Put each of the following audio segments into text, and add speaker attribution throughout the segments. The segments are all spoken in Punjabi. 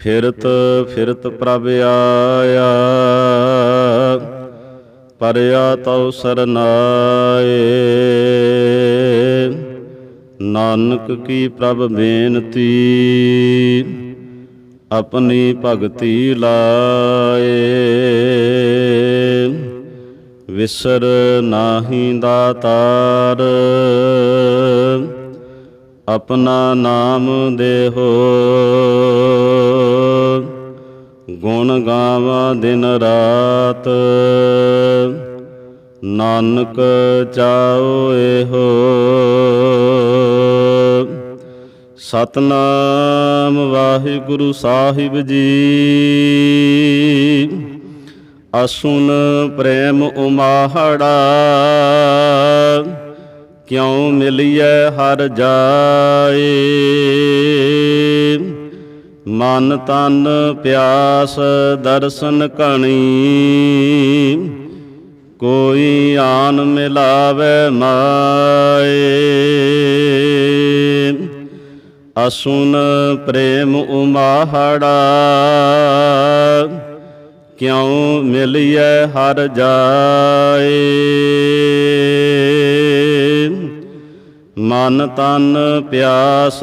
Speaker 1: ਫਿਰਤ ਫਿਰਤ ਪ੍ਰਭ ਆਇਆ। ਪਰਿਆ ਤਉ ਸਰਨਾਏ ਨਾਨਕ ਕੀ ਪ੍ਰਭ ਬੇਨਤੀ, ਆਪਣੀ ਭਗਤੀ ਲਾਏ। ਵਿਸਰ ਨਾਹੀ ਦਾਤਾਰ, ਆਪਣਾ ਨਾਮ ਦੇਹੋ। ਗੁਣ ਗਾਵਾਂ ਦਿਨ ਰਾਤ। ਨਾਨਕ ਚਾਉ ਇਹੋ। ਸਤਨਾਮ ਵਾਹਿਗੁਰੂ ਸਾਹਿਬ ਜੀ। ਅਸੁਨ ਪ੍ਰੇਮ ਉਮਾਹੜਾ। ਕਿਉ ਮਿਲਿਐ ਹਰ ਜਾਏ। ਮਨ ਤਨ ਪਿਆਸ ਦਰਸ਼ਨ ਕਣੀ। ਕੋਈ ਆਨ ਮਿਲਾਵੇ ਮਾਏ। ਅਸੁਨ ਪ੍ਰੇਮ ਉਮਾਹੜਾ। ਕਿਉ ਮਿਲਿਐ ਹਰ ਜਾਏ। ਮਨ ਤਨ ਪਿਆਸ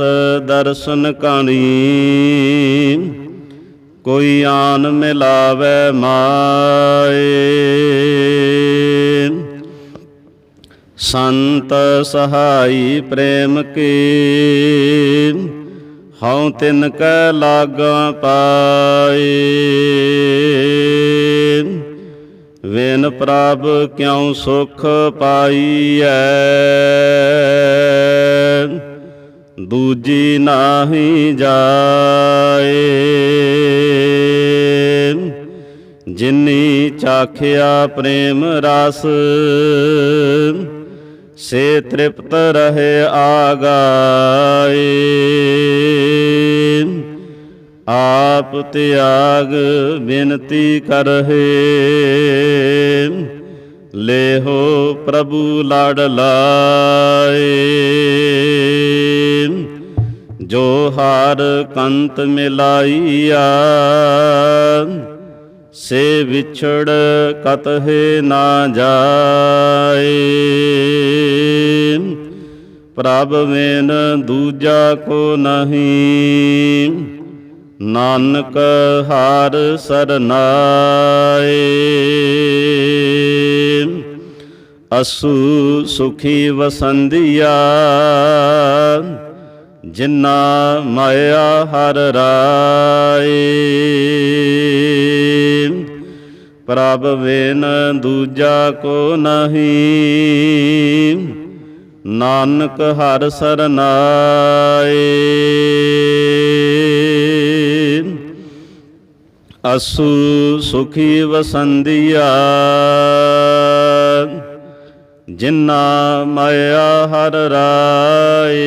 Speaker 1: ਦਰਸ਼ਨ ਕਣੀ। ਕੋਈ ਆਨ ਮਿਲਾਵੇ ਮਾਏ। ਸੰਤ ਸਹਾਈ ਪ੍ਰੇਮ ਕੀ। ਹਉ ਤਿਨ ਕੈ ਲਾਗਾ ਪਾਏ। ਵੇਨ ਪ੍ਰਭ ਕਿਉ ਸੁਖ ਪਾਈਐ? ਦੂਜੀ ਨਾਹੀ ਜਾਏ। ਜਿਨੀ ਚਾਖਿਆ ਪ੍ਰੇਮ ਰਸ, ਸੇ ਤ੍ਰਿਪਤ ਰਹੇ ਆਗਾਏ। ਆਪ ਤਿਆਗ ਬਿਨਤੀ ਕਰਹਿ। ਲੇਹੋ ਪ੍ਰਭੂ ਲੜ ਲਾਏ। ਜੋ ਹਾਰ ਕੰਤ ਮਿਲਾਈਆ, ਸੇ ਵਿਛੜ ਕਤਹਿ ਨਾ ਜਾਏ। ਪ੍ਰਭ ਮੇਨ ਦੂਜਾ ਕੋ ਨਹੀਂ ਨਾਨਕ ਹਾਰ ਸਰਨਾਏ। ਅਸੂ ਸੁਖੀ ਵਸੰਦੀਆ ਜਿਨਾ ਮਾਇਆ ਹਰ ਰਾਏ। ਪ੍ਰਭ ਵੇਨ ਦੂਜਾ ਕੋ ਨਹੀਂ, ਨਾਨਕ ਹਰ ਸਰਨਾਏ। ਅਸੂ ਸੁਖੀ ਵਸੰਦੀਆ। ਜਿਨਾ ਮਾਇਆ ਹਰ ਰਾਏ।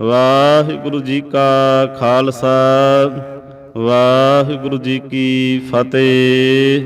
Speaker 1: ਵਾਹਿਗੁਰੂ ਜੀ ਕਾ ਖਾਲਸਾ, ਵਾਹਿਗੁਰੂ ਜੀ ਕੀ ਫਤਿਹ।